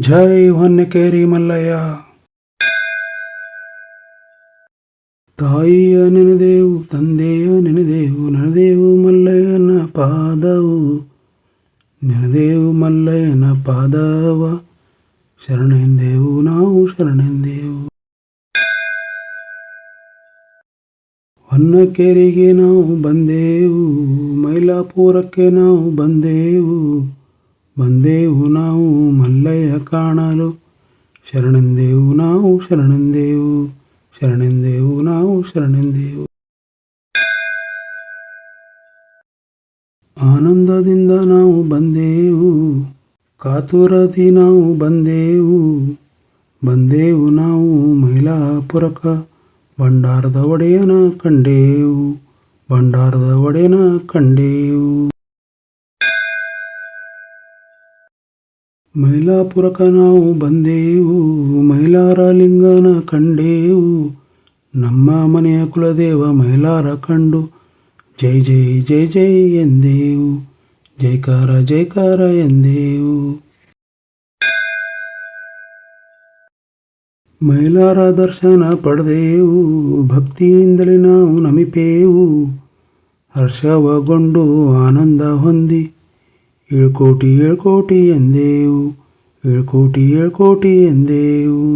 ಜೈ ಹೊನ್ನಕೇರಿ ಮಲ್ಲಯ್ಯ. ತಾಯಿಯ ನೆನೆದೇವು, ತಂದೆಯ ನೆನೆದೇವು ನೆನೆದೇವು ಮಲ್ಲಯ್ಯನ ಪಾದವು. ನೆನೆದೇವು ಮಲ್ಲಯ್ಯನ ಪಾದವ. ಶರಣೆಂದೇವು ನಾವು ಶರಣೆಂದೇವು. ಹೊನ್ನಕೇರಿಗೆ ನಾವು ಬಂದೇವು, ಮೈಲಾಪುರಕ್ಕೆ ನಾವು ಬಂದೆವು. ಬಂದೆವು ನಾವು ಮಲ್ಲಯ್ಯ ಕಾಣಲು. ಶರಣಂದೇವು ನಾವು ಶರಣಂದೇವು ಶರಣಂದೇವು ನಾವು ಶರಣಂದೇವು ಆನಂದದಿಂದ ನಾವು ಬಂದೆವು ಕಾತುರದಿ ನಾವು ಬಂದೆವು ಬಂದೇವು ನಾವು ಮೈಲಾಪುರಕ. ಭಂಡಾರದ ಒಡೆಯನ ಕಂಡೇವು ಭಂಡಾರದ ಒಡೆಯನ ಕಂಡೇವು ಮೈಲಾಪುರಕ ನಾವು ಬಂದೆವು ಮೈಲಾರ ಲಿಂಗನ ಕಂಡೇವು ನಮ್ಮ ಮನೆಯ ಕುಲದೇವ ಮೈಲಾರ ಕಂಡು ಜೈ ಜೈ ಜೈ ಜೈ ಎಂದೆವು ಜೈಕಾರ ಜೈಕಾರ ಎಂದೆವು ಮೈಲಾರ ದರ್ಶನ ಪಡೆದೆವು ಭಕ್ತಿಯಿಂದಲೇ ನಾವು ನಮಿಪೇವು ಹರ್ಷವಗೊಂಡು ಆನಂದ ಹೊಂದಿ ಏಳ್ಕೋಟಿ ಏಳ್ಕೋಟಿ ಎಂದೇವು. ಏಳ್ಕೋಟಿ ಏಳ್ಕೋಟಿ ಎಂದೇವು.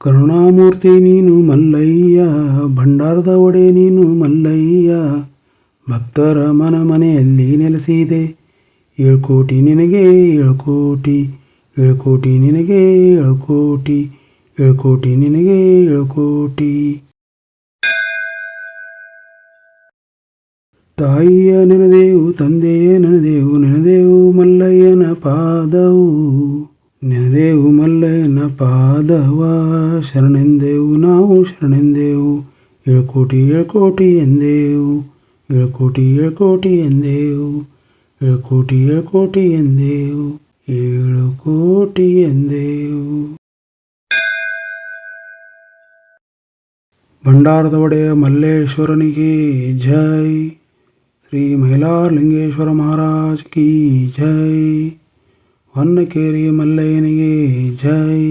ಕರುಣಾಮೂರ್ತಿ ನೀನು ಮಲ್ಲಯ್ಯ, ಭಂಡಾರದ ಒಡೆ ನೀನು ಮಲ್ಲಯ್ಯ. ಭಕ್ತರ ಮನ ಮನೆಯಲ್ಲಿ ನೆಲೆಸಿದೆ. ಏಳ್ಕೋಟಿ ನಿನಗೆ ಏಳ್ಕೋಟಿ ಏಳ್ಕೋಟಿ ನಿನಗೆ ಏಳ್ಕೋಟಿ ಏಳ್ಕೋಟಿ ನಿನಗೆ ಏಳ್ಕೋಟಿ. ತಾಯಿಯ ನೆನೆದೇವು, ತಂದೆಯ ನೆನೆದೇವು ನೆನೆದೇವು ಮಲ್ಲಯ್ಯನ ಪಾದವು. ನೆನೆದೇವು ಮಲ್ಲಯ್ಯನ ಪಾದವ, ಶರಣೆಂದೆವು ನಾವು ಶರಣೆಂದೆವು. ಏಳ್ಕೋಟಿ ಏಳ್ಕೋಟಿ ಎಂದೆವು, ಏಳ್ಕೋಟಿ ಏಳ್ಕೋಟಿ ಎಂದೆವು, ಏಳ್ಕೋಟಿ ಏಳ್ಕೋಟಿ ಎಂದೇವು ಏಳು ಕೋಟಿ ಎಂದೇವು. ಭಂಡಾರದ ಒಡೆಯ ಮಲ್ಲೇಶ್ವರನಿಗೆ ಜೈ. ಶ್ರೀ ಮೈಲಾರಲಿಂಗೇಶ್ವರ ಮಹಾರಾಜ್ ಕಿ ಜೈ ಹೊನ್ನಕೇರಿ ಮಲ್ಲಯ್ಯನಿಗೆ ಜೈ